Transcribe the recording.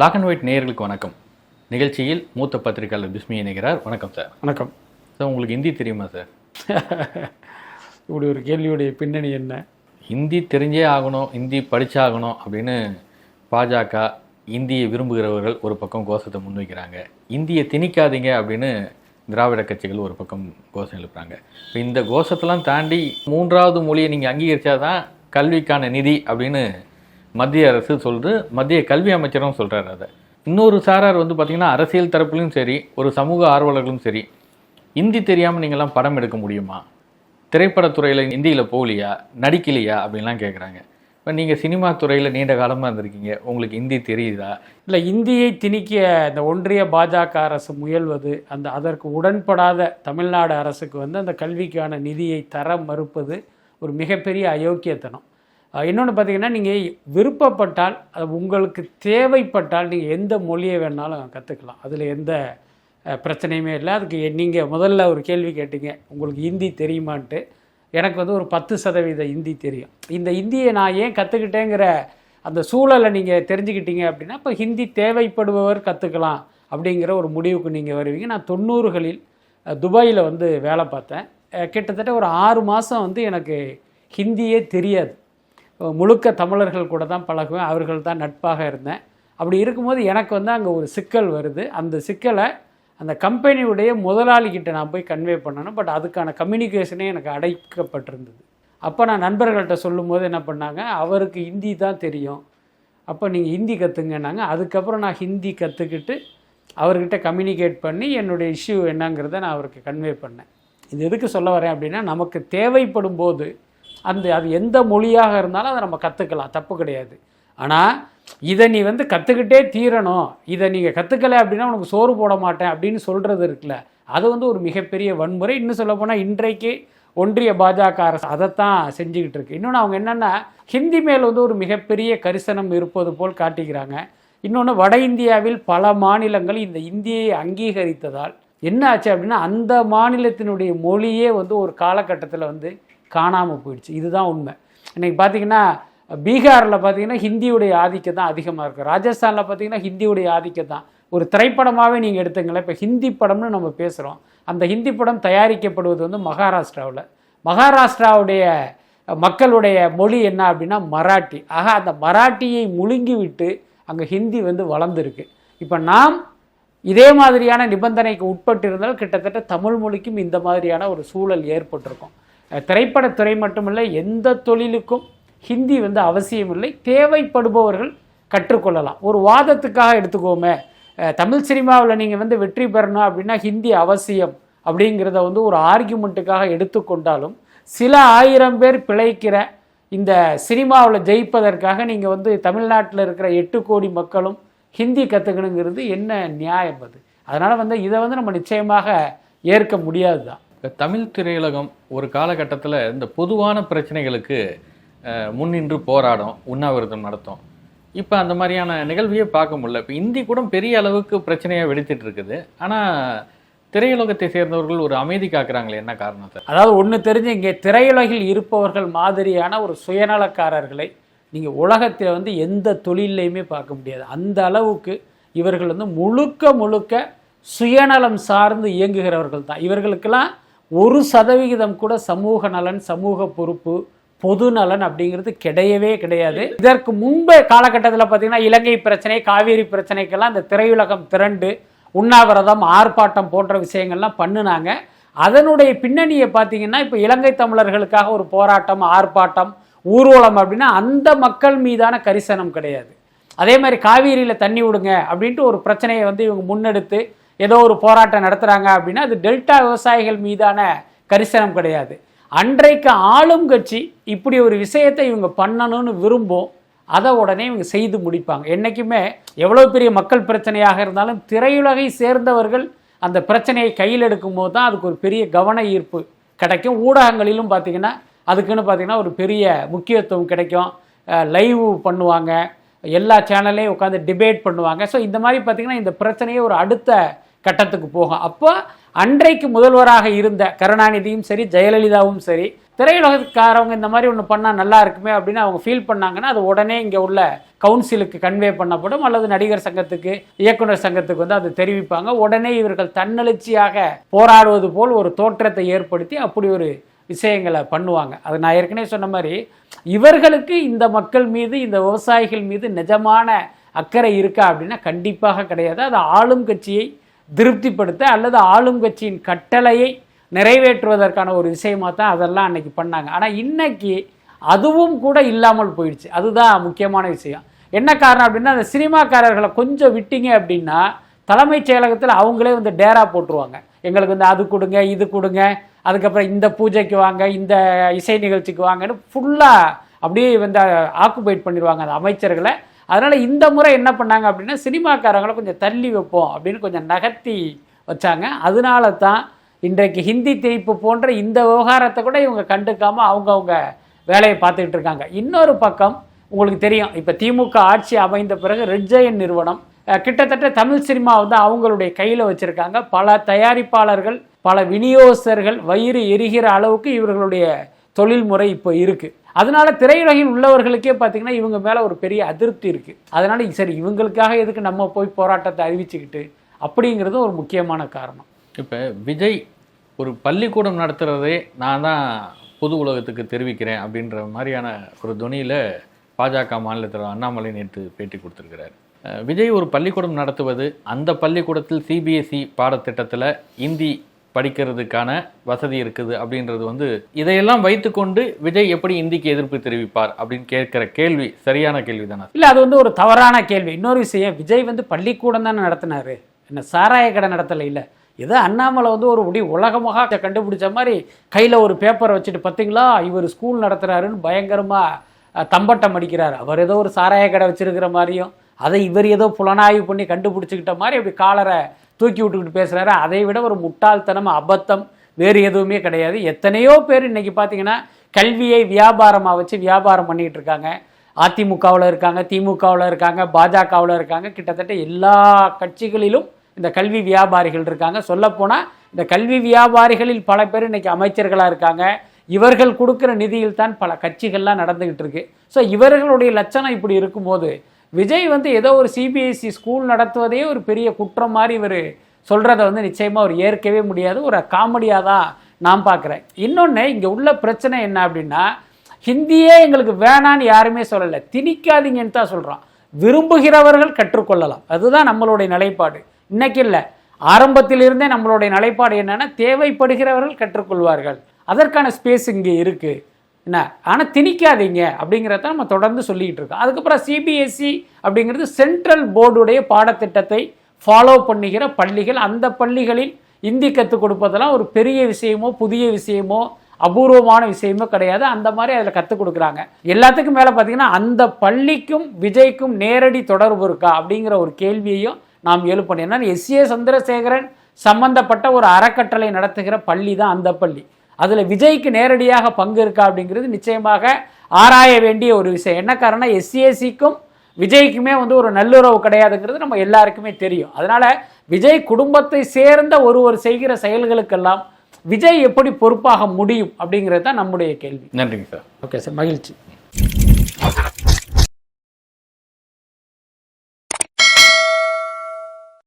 Black and white நேயர்களுக்கு வணக்கம். நிகழ்ச்சியில் மூத்த பத்திரிகையாளர் பிஸ்மி இணைகிறார். வணக்கம் சார் வணக்கம். சார் உங்களுக்கு ஹிந்தி தெரியுமா சார் இப்படி ஒரு கேள்வியுடைய பின்னணி என்ன? ஹிந்தி தெரிஞ்சே ஆகணும் ஹிந்தி படிச்சாகணும் அப்படின்னு பாஜக இந்தியை விரும்புகிறவர்கள் ஒரு பக்கம் கோஷத்தை முன்வைக்கிறாங்க. இந்தியை திணிக்காதீங்க அப்படின்னு திராவிட கட்சிகள் ஒரு பக்கம் கோஷம் எழுப்புறாங்க. இப்போ இந்த கோஷத்தெல்லாம் தாண்டி மூன்றாவது மொழியை நீங்கள் அங்கீகரிச்சாதான் கல்விக்கான நிதி அப்படின்னு மத்திய அரசு சொல்லுது மத்திய கல்வி அமைச்சரும் சொல்கிறார் அதை. இன்னொரு சாரார் வந்து பார்த்திங்கன்னா அரசியல் தரப்புலையும் சரி ஒரு சமூக ஆர்வலர்களும் சரி இந்தி தெரியாமல் நீங்களாம் படம் எடுக்க முடியுமா? திரைப்படத்துறையில் இந்தியில் போகலையா? நடிக்கலையா? அப்படின்லாம் கேட்குறாங்க இப்போ நீங்கள் சினிமா துறையில் நீண்ட காலமாக இருந்திருக்கீங்க. உங்களுக்கு ஹிந்தி தெரியுதா? இல்லை இந்தியை திணிக்க இந்த ஒன்றிய பாஜக அரசு முயல்வது அந்த அதற்கு உடன்படாத தமிழ்நாடு அரசுக்கு வந்து அந்த கல்விக்கான நிதியை தர மறுப்பது ஒரு மிகப்பெரிய அயோக்கியத்தனம். இன்னொன்று பார்த்தீங்கன்னா நீங்கள் விருப்பப்பட்டால் அது உங்களுக்கு தேவைப்பட்டால் நீங்கள் எந்த மொழியை வேணாலும் கற்றுக்கலாம் அதில் எந்த பிரச்சனையுமே இல்லை. அதுக்கு நீங்கள் முதல்ல ஒரு கேள்வி கேட்டீங்க உங்களுக்கு ஹிந்தி தெரியுமான்ட்டு? எனக்கு வந்து ஒரு பத்து சதவீத ஹிந்தி தெரியும். இந்த ஹிந்தியை நான் ஏன் கற்றுக்கிட்டேங்கிற அந்த சூழலை நீங்கள் தெரிஞ்சுக்கிட்டீங்க அப்படின்னா இப்போ ஹிந்தி தேவைப்படுபவர் கற்றுக்கலாம் அப்படிங்கிற ஒரு முடிவுக்கு நீங்கள் வருவீங்க. நான் தொண்ணூறுகளில் துபாயில் வந்து வேலை பார்த்தேன். கிட்டத்தட்ட ஒரு ஆறு மாதம் வந்து எனக்கு ஹிந்தியே தெரியாது. முழுக்க தமிழர்கள் கூட தான் பழகுவேன். அவர்கள் தான் நட்பாக இருந்தேன். அப்படி இருக்கும்போது எனக்கு வந்து அங்கே ஒரு சிக்கல் வருது. அந்த சிக்கலை அந்த கம்பெனியுடைய முதலாளிகிட்ட நான் போய் கன்வே பண்ணணும். பட் அதுக்கான கம்யூனிகேஷனே எனக்கு அடைக்கப்பட்டிருந்தது. அப்போ நான் நண்பர்கள்ட்ட சொல்லும்போது என்ன பண்ணாங்க? அவருக்கு ஹிந்தி தான் தெரியும். அப்போ நீங்கள் ஹிந்தி கற்றுங்கன்னாங்க அதுக்கப்புறம் நான் ஹிந்தி கற்றுக்கிட்டு அவர்கிட்ட கம்யூனிகேட் பண்ணி என்னுடைய இஷ்யூ என்னங்கிறத நான் அவருக்கு கன்வே பண்ணேன். இது எதுக்கு சொல்ல வரேன் அப்படின்னா நமக்கு தேவைப்படும் போது அந்த அது எந்த மொழியாக இருந்தாலும் அதை நம்ம கற்றுக்கலாம் தப்பு கிடையாது. ஆனால் இதை நீ வந்து கற்றுக்கிட்டே தீரணும். இதை நீங்கள் கற்றுக்கலை அப்படின்னா உனக்கு சோறு போட மாட்டேன் அப்படின்னு சொல்கிறது இருக்குல்ல அது வந்து ஒரு மிகப்பெரிய வன்முறை. இன்னும் சொல்லப்போனால் இன்றைக்கு ஒன்றிய பாஜக அரசு அதைத்தான் செஞ்சுக்கிட்டு இருக்கு. இன்னொன்று அவங்க என்னென்னா ஹிந்தி மேல் வந்து ஒரு மிகப்பெரிய கரிசனம் இருப்பது போல் காட்டிக்கிறாங்க. இன்னொன்று வட இந்தியாவில் பல மாநிலங்கள் இந்த இந்தியை அங்கீகரித்ததால் என்ன ஆச்சு அப்படின்னா அந்த மாநிலத்தினுடைய மொழியே வந்து ஒரு காலகட்டத்தில் வந்து காணாமல் போயிடுச்சு. இதுதான் உண்மை. இன்றைக்கி பார்த்தீங்கன்னா பீகாரில் பார்த்தீங்கன்னா ஹிந்தியுடைய ஆதிக்கம் தான் அதிகமாக இருக்குது ராஜஸ்தானில் பார்த்தீங்கன்னா ஹிந்தியுடைய ஆதிக்கம் தான். ஒரு திரைப்படமாகவே நீங்கள் எடுத்துங்களேன். இப்போ ஹிந்தி படம்னு நம்ம பேசுகிறோம் அந்த ஹிந்தி படம் தயாரிக்கப்படுவது வந்து மகாராஷ்டிராவில். மகாராஷ்டிராவுடைய மக்களுடைய மொழி என்ன அப்படின்னா மராட்டி. ஆக அந்த மராட்டியை முழுங்கி விட்டு அங்கே ஹிந்தி வந்து வளர்ந்துருக்கு. இப்போ நாம் இதே மாதிரியான நிபந்தனைக்கு உட்பட்டு இருந்தால் கிட்டத்தட்ட தமிழ் மொழிக்கும் இந்த மாதிரியான ஒரு சூழல் ஏற்பட்டிருக்கும். திரைப்படத்துறை மட்டுமல்ல எந்த தொழிலுக்கும் ஹிந்தி வந்து அவசியம் இல்லை தேவைப்படுபவர்கள் கற்றுக்கொள்ளலாம். ஒரு வாதத்துக்காக எடுத்துக்கோமே. தமிழ் சினிமாவில் நீங்கள் வந்து வெற்றி பெறணும் அப்படின்னா ஹிந்தி அவசியம் அப்படிங்கிறத வந்து ஒரு ஆர்கியூமெண்ட்டுக்காக எடுத்துக்கொண்டாலும் சில ஆயிரம் பேர் பிழைக்கிற இந்த சினிமாவில் ஜெயிப்பதற்காக நீங்கள் வந்து தமிழ்நாட்டில் இருக்கிற எட்டு கோடி மக்களும் ஹிந்தி கற்றுக்கணுங்கிறது என்ன நியாயம் அது? அதனால் வந்து இதை வந்து நம்ம நிச்சயமாக ஏற்க முடியாது தான் இப்ப தமிழ் திரையுலகம் ஒரு காலகட்டத்தில் இந்த பொதுவான பிரச்சனைகளுக்கு முன்னின்று போராடும் உண்ணாவிரதம் நடத்தும். இப்போ அந்த மாதிரியான நிகழ்வையே பார்க்க முடியல. இப்போ இந்தி கூட பெரிய அளவுக்கு பிரச்சனையாக வெடித்துட்டு இருக்குது. ஆனால் திரையுலகத்தை சேர்ந்தவர்கள் ஒரு அமைதி காக்குறாங்களே என்ன காரணத்தை? அதாவது ஒன்று தெரிஞ்சு இங்கே திரையுலகில் இருப்பவர்கள் மாதிரியான ஒரு சுயநலக்காரர்களை நீங்கள் உலகத்தில் வந்து எந்த தொழிலையுமே பார்க்க முடியாது. அந்த அளவுக்கு இவர்கள் வந்து முழுக்க முழுக்க சுயநலம் சார்ந்து இயங்குகிறவர்கள் தான். இவர்களுக்கெல்லாம் ஒரு சதவிகிதம் கூட சமூக நலன் சமூக பொறுப்பு பொது நலன் அப்படிங்கிறது கிடையவே கிடையாது. இதற்கு முன்பு காலகட்டத்தில் பார்த்தீங்கன்னா இலங்கை பிரச்சனை காவேரி பிரச்சனைக்கெல்லாம் இந்த திரையுலகம் திரண்டு உண்ணாவிரதம் ஆர்ப்பாட்டம் போன்ற விஷயங்கள்லாம் பண்ணுனாங்க. அதனுடைய பின்னணியை பார்த்தீங்கன்னா இப்போ இலங்கை தமிழர்களுக்காக ஒரு போராட்டம் ஆர்ப்பாட்டம் ஊர்வலம் அப்படின்னா அந்த மக்கள் மீதான கரிசனம் கிடையாது. அதே மாதிரி காவேரியில் தண்ணி விடுங்க அப்படின்ட்டு ஒரு பிரச்சனையை வந்து இவங்க முன்னெடுத்து ஏதோ ஒரு போராட்டம் நடத்துகிறாங்க அப்படின்னா அது டெல்டா விவசாயிகள் மீதான கரிசனம் கிடையாது. அன்றைக்கு ஆளும் கட்சி இப்படி ஒரு விஷயத்தை இவங்க பண்ணணும்னு விரும்பும் அதை உடனே இவங்க செய்து முடிப்பாங்க. என்றைக்குமே எவ்வளோ பெரிய மக்கள் பிரச்சனையாக இருந்தாலும் திரையுலகை சேர்ந்தவர்கள் அந்த பிரச்சனையை கையில் எடுக்கும்போது தான் அதுக்கு ஒரு பெரிய கவன ஈர்ப்பு கிடைக்கும். ஊடகங்களிலும் பார்த்தீங்கன்னா அதுக்குன்னு பார்த்தீங்கன்னா ஒரு பெரிய முக்கியத்துவம் கிடைக்கும். லைவ் பண்ணுவாங்க. எல்லா சேனல்லையும் உட்காந்து டிபேட் பண்ணுவாங்க. ஸோ இந்த மாதிரி பார்த்தீங்கன்னா இந்த பிரச்சனையை ஒரு அடுத்த கட்டத்துக்கு போகும். அப்போ அன்றைக்கு முதல்வராக இருந்த கருணாநிதியும் சரி ஜெயலலிதாவும் சரி திரையுலகக்காரவங்க இந்த மாதிரி ஒன்று பண்ணால் நல்லா இருக்குமே அப்படின்னு அவங்க ஃபீல் பண்ணாங்கன்னா அது உடனே இங்கே உள்ள கவுன்சிலுக்கு கன்வே பண்ணப்படும். அல்லது நடிகர் சங்கத்துக்கு இயக்குனர் சங்கத்துக்கு வந்து அது தெரிவிப்பாங்க. உடனே இவர்கள் தன்னெழுச்சியாக போராடுவது போல் ஒரு தோற்றத்தை ஏற்படுத்தி அப்படி ஒரு விஷயங்களை பண்ணுவாங்க. அது நான் ஏற்கனவே சொன்ன மாதிரி இவர்களுக்கு இந்த மக்கள் மீது இந்த விவசாயிகள் மீது நிஜமான அக்கறை இருக்கா அப்படின்னா கண்டிப்பாக கிடையாது. அது ஆளும் கட்சியை திருப்திப்படுத்த அல்லது ஆளும் கட்சியின் கட்டளையை நிறைவேற்றுவதற்கான ஒரு விஷயமாக தான் அதெல்லாம் அன்னைக்கு பண்ணாங்க. ஆனால் இன்னைக்கு அதுவும் கூட இல்லாமல் போயிடுச்சு. அதுதான் முக்கியமான விஷயம். என்ன காரணம் அப்படின்னா அந்த சினிமாக்காரர்களை கொஞ்சம் விட்டீங்க அப்படின்னா தலைமைச் செயலகத்தில் அவங்களே வந்து டேரா போட்டுருவாங்க. எங்களுக்கு வந்து அது கொடுங்க இது கொடுங்க அதுக்கப்புறம் இந்த பூஜைக்கு வாங்க இந்த இசை நிகழ்ச்சிக்கு வாங்கன்னு ஃபுல்லாக அப்படியே வந்து ஆக்குபைட் பண்ணிடுவாங்க அந்த அமைச்சர்களை. அதனால் இந்த முறை என்ன பண்ணாங்க அப்படின்னா சினிமாக்காரங்களை கொஞ்சம் தள்ளி வைப்போம் அப்படின்னு கொஞ்சம் நகர்த்தி வச்சாங்க. அதனால தான் இன்றைக்கு ஹிந்தி திணிப்பு போன்ற இந்த விவகாரத்தை கூட இவங்க கண்டுக்காமல் அவங்கவுங்க வேலையை பார்த்துக்கிட்டு இருக்காங்க. இன்னொரு பக்கம் உங்களுக்கு தெரியும் இப்போ திமுக ஆட்சி அமைந்த பிறகு ரெட்ஜயன் நிறுவனம் கிட்டத்தட்ட தமிழ் சினிமா வந்து அவங்களுடைய கையில் வச்சுருக்காங்க. பல தயாரிப்பாளர்கள் பல விநியோகஸ்தர்கள் வயிறு எரிகிற அளவுக்கு இவர்களுடைய தொழில்முறை இப்போ இருக்குது அதனால திரையுலகில் உள்ளவர்களுக்கே பார்த்தீங்கன்னா இவங்க மேலே ஒரு பெரிய அதிருப்தி இருக்குது அதனால சரி இவங்களுக்காக எதுக்கு நம்ம போய் போராட்டத்தை அறிவிச்சுக்கிட்டு? அப்படிங்கிறது ஒரு முக்கியமான காரணம். இப்போ விஜய் ஒரு பள்ளிக்கூடம் நடத்துகிறதே நான் தான் பொது உலகத்துக்கு தெரிவிக்கிறேன் அப்படின்ற மாதிரியான ஒரு துணியில் பாஜக மாநிலத்தில் அண்ணாமலை நேற்று பேட்டி கொடுத்துருக்கிறார். விஜய் ஒரு பள்ளிக்கூடம் நடத்துவது அந்த பள்ளிக்கூடத்தில் சிபிஎஸ்இ பாடத்திட்டத்தில் இந்தி படிக்கிறதுக்கான வசதி இருக்குது அப்படின்றது வந்து இதையெல்லாம் வைத்துக்கொண்டு விஜய் எப்படி இந்திக்கு எதிர்ப்பு தெரிவிப்பார் அப்படின்னு கேட்கிற கேள்வி சரியான கேள்வி தானே இல்லை அது வந்து ஒரு தவறான கேள்வி. இன்னொரு விஷயம் விஜய் வந்து பள்ளிக்கூடம் தானே நடத்தினாரு. என்ன சாராய கடை நடத்தலை இல்லை. ஏதோ அண்ணாமலை வந்து ஒரு முடி உலகமாக கண்டுபிடிச்ச மாதிரி கையில் ஒரு பேப்பரை வச்சுட்டு பார்த்தீங்களா இவர் ஸ்கூல் நடத்துகிறாருன்னு பயங்கரமாக தம்பட்டம் அடிக்கிறார். அவர் ஏதோ ஒரு சாராய கடை வச்சுருக்கிற மாதிரியும் அதை இவர் ஏதோ புலனாய்வு பண்ணி கண்டுபிடிச்சிக்கிட்ட மாதிரி அப்படி காலரை தூக்கி விட்டுக்கிட்டு பேசுகிறாரு அதை விட ஒரு முட்டாள்தனம் அபத்தம் வேறு எதுவுமே கிடையாது. எத்தனையோ பேர் இன்னைக்கு பார்த்தீங்கன்னா கல்வியை வியாபாரமாக வச்சு வியாபாரம் பண்ணிகிட்டு இருக்காங்க. அதிமுகவில் இருக்காங்க திமுகவில் இருக்காங்க பாஜகவில் இருக்காங்க. கிட்டத்தட்ட எல்லா கட்சிகளிலும் இந்த கல்வி வியாபாரிகள் இருக்காங்க. சொல்லப்போனால் இந்த கல்வி வியாபாரிகளில் பல பேர் இன்னைக்கு அமைச்சர்களாக இருக்காங்க. இவர்கள் கொடுக்குற நிதியில் தான் பல கட்சிகள்லாம் நடந்துக்கிட்டு இருக்கு. ஸோ இவர்களுடைய லட்சணம் இப்படி இருக்கும்போது விஜய் வந்து ஏதோ ஒரு சிபிஎஸ்சி ஸ்கூல் நடத்துவதே ஒரு பெரிய குற்றம் மாதிரி இவர் சொல்கிறத வந்து நிச்சயமாக அவர் ஏற்கவே முடியாது. ஒரு காமெடியாக தான் நான் பார்க்குறேன். இன்னொன்று இங்கே உள்ள பிரச்சனை என்ன அப்படின்னா ஹிந்தியே எங்களுக்கு வேணான்னு யாருமே சொல்லலை. திணிக்காதீங்கன்னு தான் சொல்கிறோம் விரும்புகிறவர்கள் கற்றுக்கொள்ளலாம். அதுதான் நம்மளுடைய நிலைப்பாடு. இன்னைக்கு இல்லை. ஆரம்பத்திலிருந்தே நம்மளுடைய நிலைப்பாடு என்னென்னா தேவைப்படுகிறவர்கள் கற்றுக்கொள்வார்கள். அதற்கான ஸ்பேஸ் இங்கே இருக்குது ஆனால் திணிக்காதீங்க அப்படிங்கிறத நம்ம தொடர்ந்து சொல்லிக்கிட்டு இருக்கோம். அதுக்கப்புறம் சிபிஎஸ்சி அப்படிங்கிறது சென்ட்ரல் போர்டுடைய பாடத்திட்டத்தை ஃபாலோ பண்ணுகிற பள்ளிகள். அந்த பள்ளிகளில் இந்தி கற்றுக் கொடுப்பதெல்லாம் ஒரு பெரிய விஷயமோ புதிய விஷயமோ அபூர்வமான விஷயமோ கிடையாது. அந்த மாதிரி அதில் கற்றுக் கொடுக்குறாங்க. எல்லாத்துக்கும் மேலே பார்த்தீங்கன்னா அந்த பள்ளிக்கும் விஜய்க்கும் நேரடி தொடர்பு இருக்கா அப்படிங்கிற ஒரு கேள்வியையும் நாம் எழுப்பணும் ஏன்னா எஸ் ஏ சந்திரசேகரன் சம்பந்தப்பட்ட ஒரு அறக்கட்டளை நடத்துகிற பள்ளி தான் அந்த பள்ளி. அதில் விஜய்க்கு நேரடியாக பங்கு இருக்கா அப்படிங்கிறது நிச்சயமாக ஆராய வேண்டிய ஒரு விஷயம். என்ன காரணம் எஸ்சிஎஸ்சிக்கும் விஜய்க்குமே வந்து ஒரு நல்லுறவு கிடையாதுங்கிறது நம்ம எல்லாருக்குமே தெரியும். அதனால விஜய் குடும்பத்தை சேர்ந்த ஒருவர் செய்கிற செயல்களுக்கெல்லாம் விஜய் எப்படி பொறுப்பாக முடியும் அப்படிங்கிறது தான் நம்முடைய கேள்வி. நன்றிங்க சார். ஓகே சார் மகிழ்ச்சி.